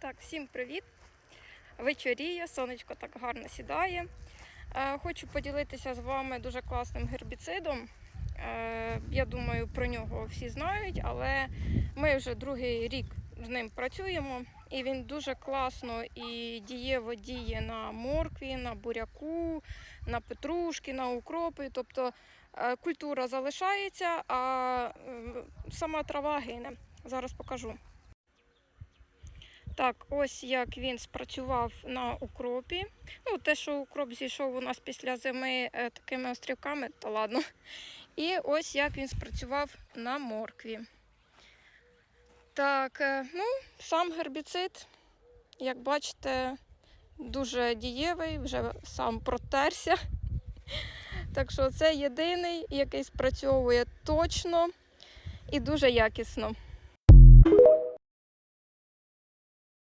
Так, всім привіт! Вечоріє, сонечко так гарно сідає. Е, Хочу поділитися з вами дуже класним гербіцидом. Е, Я думаю, про нього всі знають, але ми вже другий рік з ним працюємо, і він дуже класно і дієво діє на моркві, на буряку, на петрушки, на укропи. Тобто е, культура залишається, а сама трава гине. Зараз покажу. Так, ось як він спрацював на укропі. Ну, те, що укроп зійшов у нас після зими е, такими острівками, то ладно. І ось як він спрацював на моркві. Так, е, ну, сам гербіцид, як бачите, дуже дієвий, вже сам протерся. Так що це єдиний, який спрацьовує точно і дуже якісно.